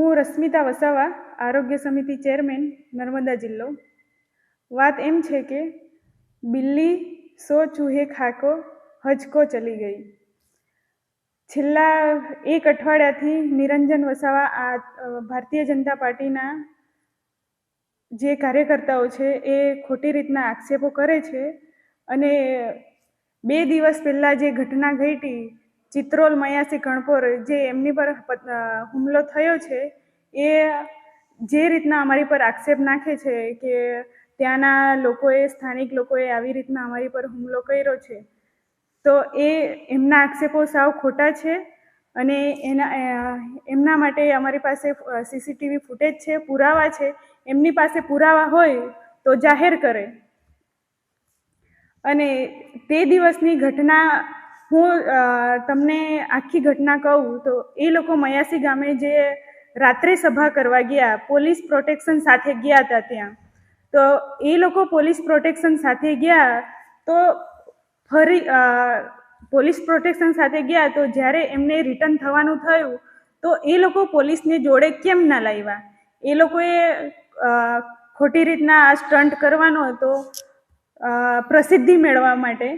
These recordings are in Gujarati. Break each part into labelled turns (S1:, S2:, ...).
S1: હું રશ્મિતા વસાવા, આરોગ્ય સમિતિ ચેરમેન, નર્મદા જિલ્લો. વાત એમ છે કે બિલ્લી સો ચૂહે ખાકો, હજકો ચલી ગઈ. છેલ્લા એક અઠવાડિયાથી નિરંજન વસાવા આ ભારતીય જનતા પાર્ટીના જે કાર્યકર્તાઓ છે એ ખોટી રીતના આક્ષેપો કરે છે અને બે દિવસ પહેલાં જે ઘટના ઘટી ચિત્રોલ, મયાસી, ગણપોર જે એમની પર હુમલો થયો છે, એ જે રીતના અમારી પર આક્ષેપ નાખે છે કે ત્યાંના લોકોએ, સ્થાનિક લોકોએ આવી રીતના અમારી પર હુમલો કર્યો છે, તો એ એમના આક્ષેપો સાવ ખોટા છે અને એના એમના માટે અમારી પાસે સીસીટીવી ફૂટેજ છે, પુરાવા છે, એમની પાસે પુરાવા હોય તો જાહેર કરે. અને તે દિવસની ઘટના હું તમને આખી ઘટના કહું તો એ લોકો મયાસી ગામે જે રાત્રે સભા કરવા ગયા, પોલીસ પ્રોટેક્શન સાથે ગયા હતા ત્યાં. તો એ લોકો પોલીસ પ્રોટેક્શન સાથે ગયા તો ફરી પોલીસ પ્રોટેક્શન સાથે ગયા તો જ્યારે એમને રિટર્ન થવાનું થયું તો એ લોકો પોલીસને જોડે કેમ ના લાવ્યા? એ લોકોએ ખોટી રીતના આ સ્ટન્ટ કરવાનો હતો પ્રસિદ્ધિ મેળવવા માટે.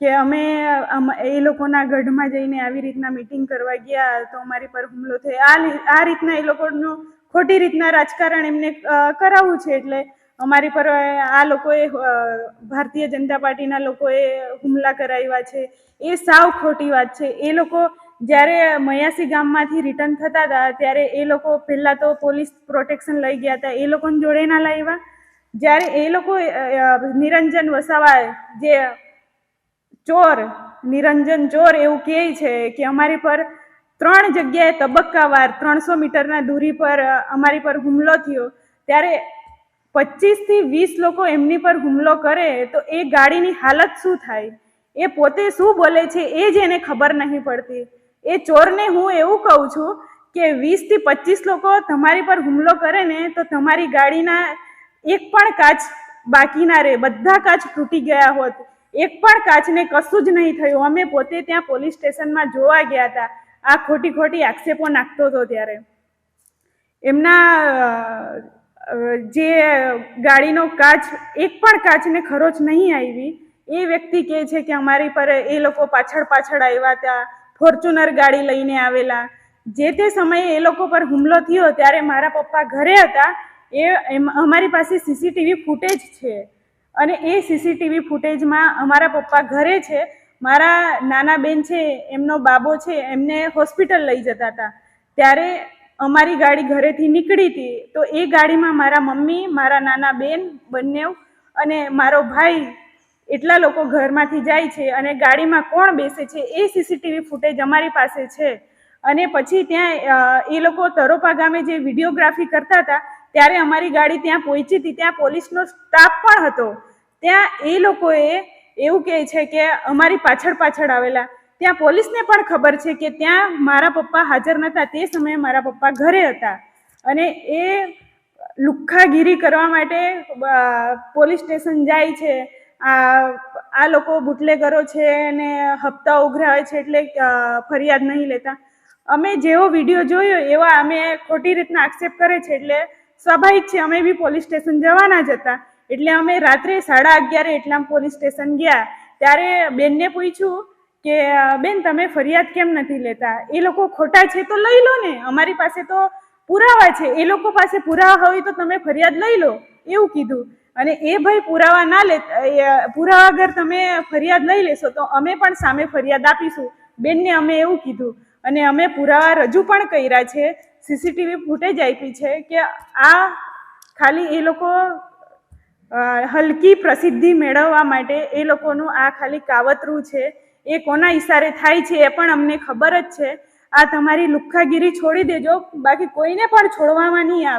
S1: કે અમે એ લોકોના ગઢમાં જઈને આવી રીતના મિટિંગ કરવા ગયા તો અમારી પર હુમલો થયો. આ આ રીતના એ લોકોનું ખોટી રીતના રાજકારણ એમને કરાવવું છે એટલે અમારી પર આ લોકોએ ભારતીય જનતા પાર્ટીના લોકોએ હુમલા કરાવ્યા છે. એ સાવ ખોટી વાત છે. એ લોકો જ્યારે મયાસી ગામમાંથી રિટર્ન થતા હતા, ત્યારે એ લોકો પહેલાં તો પોલીસ પ્રોટેક્શન લઈ ગયા હતા. એ લોકોને જોડે ના લાવ્યા. જ્યારે એ લોકો નિરંજન વસાવા જે ચોર, નિરંજન ચોર એવું કહે છે કે અમારી પર ત્રણ જગ્યાએ તબક્કાવાર ત્રણસો મીટરના દૂરી પર અમારી પર હુમલો થયો. ત્યારે પચીસથી વીસ લોકો એમની પર હુમલો કરે તો એ ગાડીની હાલત શું થાય? એ પોતે શું બોલે છે એ જ એને ખબર નહીં પડતી. એ ચોરને હું એવું કહું છું કે વીસથી પચીસ લોકો તમારી પર હુમલો કરે ને તો તમારી ગાડીના એક પણ કાચ બાકી ના રહે. બધા કાચ તૂટી ગયા હોત. એક પણ કાચને કશું જ નહીં થયું. અમે પોતે ત્યાં પોલીસ સ્ટેશનમાં જોવા ગયા હતા. આ ખોટી ખોટી આક્ષેપો નાખતો હતો ત્યારે. એમના જે ગાડીનો કાચ, એક પણ કાચને ખરોચ નહીં આવી. એ વ્યક્તિ કહે છે કે અમારી પર એ લોકો પાછળ પાછળ આવ્યા હતા. ફોર્ચ્યુનર ગાડી લઈને આવેલા. જે તે સમયે એ લોકો પર હુમલો થયો ત્યારે મારા પપ્પા ઘરે હતા. એ અમારી પાસે સીસીટીવી ફૂટેજ છે. અને એ સીસીટીવી ફૂટેજમાં અમારા પપ્પા ઘરે છે. મારા નાના બેન છે, એમનો બાબો છે, એમને હોસ્પિટલ લઈ જતા હતા. ત્યારે અમારી ગાડી ઘરેથી નીકળી હતી. તો એ ગાડીમાં મારા મમ્મી, મારા નાના બેન, બંને અને મારો ભાઈ એટલા લોકો ઘરમાંથી જાય છે અને ગાડીમાં કોણ બેસે છે એ સીસીટીવી ફૂટેજ અમારી પાસે છે. અને પછી ત્યાં એ લોકો તરોપા ગામે જે વિડીયોગ્રાફી કરતા હતા, ત્યારે અમારી ગાડી ત્યાં પહોંચી હતી. ત્યાં પોલીસનો સ્ટાફ પણ હતો. ત્યાં એ લોકોએ એવું કહે છે કે અમારી પાછળ પાછળ આવેલા. ત્યાં પોલીસને પણ ખબર છે કે ત્યાં મારા પપ્પા હાજર નહોતા તે સમયે મારા પપ્પા ઘરે હતા. અને એ લુખ્ખાગીરી કરવા માટે પોલીસ સ્ટેશન જાય છે. આ આ લોકો બુટલેગરો છે અને હપ્તા ઉઘરાવે છે એટલે ફરિયાદ નહીં લેતા. અમે જેવો વીડિયો જોયો, એવા અમે ખોટી રીતના આક્ષેપ કરે છે એટલે સ્વાભાવિક છે, અમે બી પોલીસ સ્ટેશન જવાના જ હતા. એટલે અમે રાત્રે સાડા અગિયારે એટલામ પોલીસ સ્ટેશન ગયા. ત્યારે બેનને પૂછ્યું કે, બેન, તમે ફરિયાદ કેમ નથી લેતા? એ લોકો ખોટા છે તો લઈ લો ને. અમારી પાસે તો પુરાવા છે. એ લોકો પાસે પુરાવા હોય તો તમે ફરિયાદ લઈ લો. એવું કીધું. અને એ ભાઈ પુરાવા ના લે પુરાવા અગર તમે ફરિયાદ લઈ લેશો તો અમે પણ સામે ફરિયાદ આપીશું. બેનને અમે એવું કીધું. અને અમે પુરાવા રજૂ પણ કર્યા છે. સીસીટીવી ફૂટેજ આપી છે કે આ ખાલી એ લોકો હલકી પ્રસિદ્ધિ મેળવવા માટે એ લોકોનું આ ખાલી કાવતરું છે. એ કોના ઈશારે થાય છે એ પણ અમને ખબર જ છે. આ તમારી લુખ્ખાગીરી છોડી દેજો. બાકી કોઈને પણ છોડવામાં નહીં આવે.